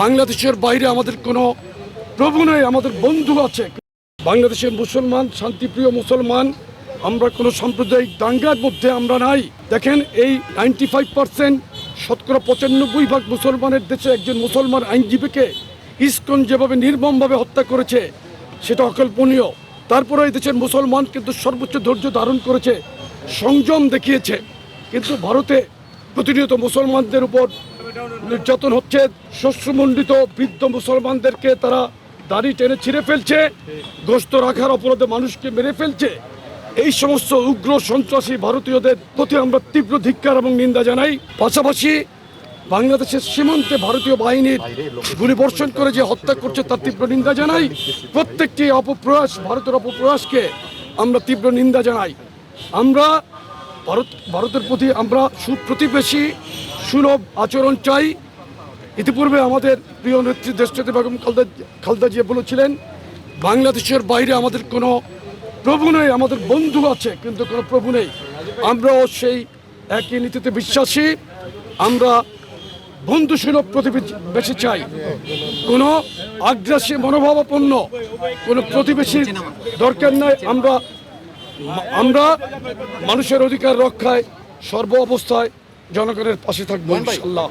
বাংলাদেশের বাইরে আমাদের কোনো প্রভু নেই, আমাদের বন্ধু আছে। বাংলাদেশের মুসলমান, শান্তিপ্রিয় মুসলমান, আমরা কোনো সাম্প্রদায়িক দাঙ্গার মধ্যে আমরা নাই। দেখেন, এই নাইনটি ফাইভ পার্সেন্ট শতকরা পঁচানব্বই ভাগ মুসলমানের দেশে একজন মুসলমান আইনজীবীকে ইস্কন যেভাবে নির্মমভাবে হত্যা করেছে, সেটা অকল্পনীয়। তারপরে এই দেশের মুসলমান কিন্তু সর্বোচ্চ ধৈর্য ধারণ করেছে, সংযম দেখিয়েছে। কিন্তু ভারতে প্রতিনিয়ত মুসলমানদের উপর নির্যাতন হচ্ছে, শস্যমণ্ডিত বৃদ্ধ মুসলমানদেরকে তারা দাড়ি টেনে ছিঁড়ে ফেলছে গোস্ত রাখার অপরাধে মানুষকে মেরে ফেলছে। এই সমস্ত উগ্র সন্ত্রাসী ভারতীয়দের প্রতি আমরা তীব্র ধিক্কার এবং নিন্দা জানাই। পাশাপাশি বাংলাদেশের সীমান্তে ভারতীয় বাহিনীর গুলিবর্ষণ করে যে হত্যা করছে, তার তীব্র নিন্দা জানাই। প্রত্যেকটি অপপ্রয়াস, ভারতের অপপ্রয়াসকে আমরা তীব্র নিন্দা জানাই। আমরা ভারত, ভারতের প্রতি আমরা সুপ্রতিবেশী। সুলভ আচরণ চাই। ইতিপূর্বে আমাদের প্রিয় নেত্রী দেশনেত্রী বেগম খালদা খালদা জিয়া বলেছিলেন, বাংলাদেশের বাইরে আমাদের কোনো প্রভু নেই, আমাদের বন্ধু আছে, কিন্তু কোনো প্রভু নেই। আমরাও সেই একই নীতিতে বিশ্বাসী। আমরা বন্ধু সুলভ প্রতিবেশী চাই। কোনো আগ্রাসী মনোভাবাপন্ন কোনো প্রতিবেশীর দরকার নাই। আমরা আমরা মানুষের অধিকার রক্ষায় সর্ব অবস্থায় জনগণের পাশে থাকব ইনশাল্লাহ।